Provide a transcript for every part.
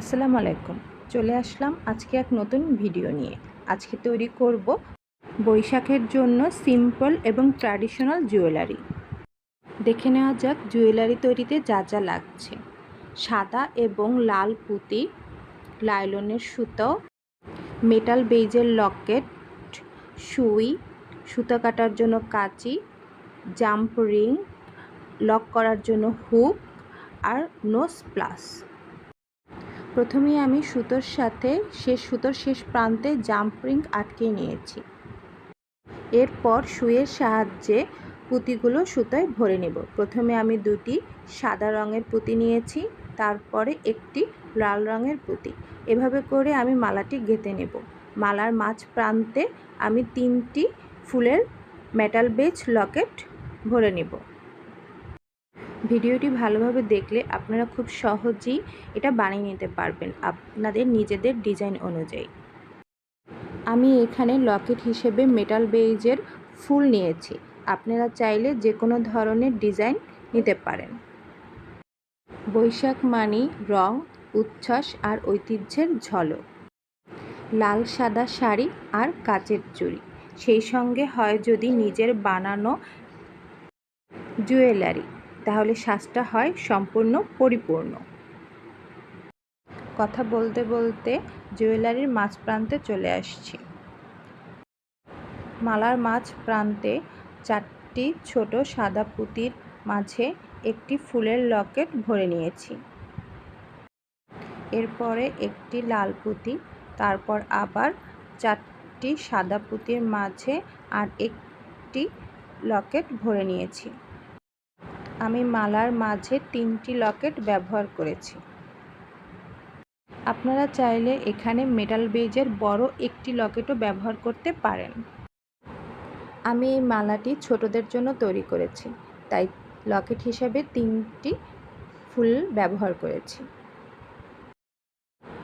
আসসালামু আলাইকুম। চলে আসলাম আজকে এক নতুন ভিডিও নিয়ে। আজকে তৈরি করব বৈশাখের জন্য সিম্পল এবং ট্র্যাডিশনাল জুয়েলারি। দেখে নেওয়া যাক জুয়েলারি তৈরিতে যা যা লাগছে। সাদা এবং লাল পুঁতি, লাইলনের সুতো, মেটাল বেইজের লকেট, সুই, সুতা কাটার জন্য কাঁচি, জাম্প রিং, লক করার জন্য হুক আর নোস প্লাস। প্রথমেই আমি সুতোর সাথে শেষ সুতোর শেষ প্রান্তে জাম্পিং আটকে নিয়েছি। এরপর সুইয়ের সাহায্যে পুঁতিগুলো সুতোয় ভরে নেব। প্রথমে আমি দুটি সাদা রঙের পুঁতি নিয়েছি, তারপরে একটি লাল রঙের পুঁতি। এভাবে করে আমি মালাটি গেঁথে নেব। মালার মাঝ প্রান্তে আমি তিনটি ফুলের মেটাল বেজ লকেট ভরে নেব। ভিডিওটি ভালোভাবে দেখলে আপনারা খুব সহজেই এটা বানিয়ে নিতে পারবেন আপনাদের নিজেদের ডিজাইন অনুযায়ী। আমি এখানে লকেট হিসেবে মেটাল বেইজের ফুল নিয়েছি। আপনারা চাইলে যে কোনো ধরনের ডিজাইন নিতে পারেন। বৈশাখ মানি, রং, উচ্ছ্বাস আর ঐতিহ্যের ঝলক। লাল সাদা শাড়ি আর কাচের চুড়ি। সেই সঙ্গে হয় যদি নিজের বানানো জুয়েলারি। তাহলে শ্বাসটা হয় সম্পূর্ণ পরিপূর্ণ। কথা বলতে বলতে জুয়েলারির মাঝ প্রান্তে চলে আসছি। মালার মাঝ প্রান্তে চারটি ছোট সাদা পুঁতির মাঝে একটি ফুলের লকেট ভরে নিয়েছি। এরপরে একটি লাল পুঁতি, তারপর আবার চারটি সাদা পুঁতির মাঝে আর একটি লকেট ভরে নিয়েছি। আমি মালার মাঝে তিনটি লকেট ব্যবহার করেছি। আপনারা চাইলে এখানে মেটাল বেজের বড় একটি লকেটও ব্যবহার করতে পারেন। আমি এই মালাটি ছোটদের জন্য তৈরি করেছি, তাই লকেট হিসাবে তিনটি ফুল ব্যবহার করেছি।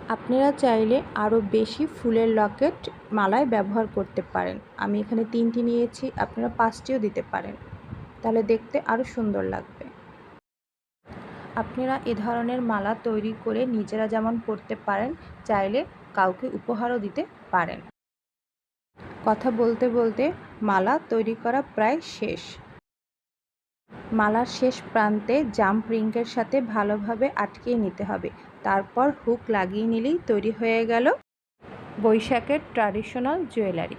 আপনারা চাইলে আরও বেশি ফুলের লকেট মালায় ব্যবহার করতে পারেন। আমি এখানে তিনটি নিয়েছি, আপনারা পাঁচটিও দিতে পারেন। তাহলে দেখতে আরও সুন্দর লাগবে। আপনারা এ ধরনের মালা তৈরি করে নিজেরা যেমন পরতে পারেন, চাইলে কাউকে উপহারও দিতে পারেন। কথা বলতে বলতে মালা তৈরি করা প্রায় শেষ। মালার শেষ প্রান্তে জাম্প রিংকের সাথে ভালোভাবে আটকিয়ে নিতে হবে। তারপর হুক লাগিয়ে নিলেই তৈরি হয়ে গেল বৈশাখের ট্র্যাডিশনাল জুয়েলারি।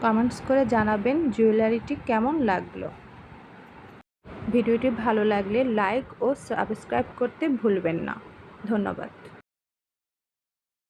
কমেন্টস করে জানাবেন জুয়েলারিটি কেমন লাগল। ভিডিওটি ভালো লাগলে লাইক ও সাবস্ক্রাইব করতে ভুলবেন না। ধন্যবাদ।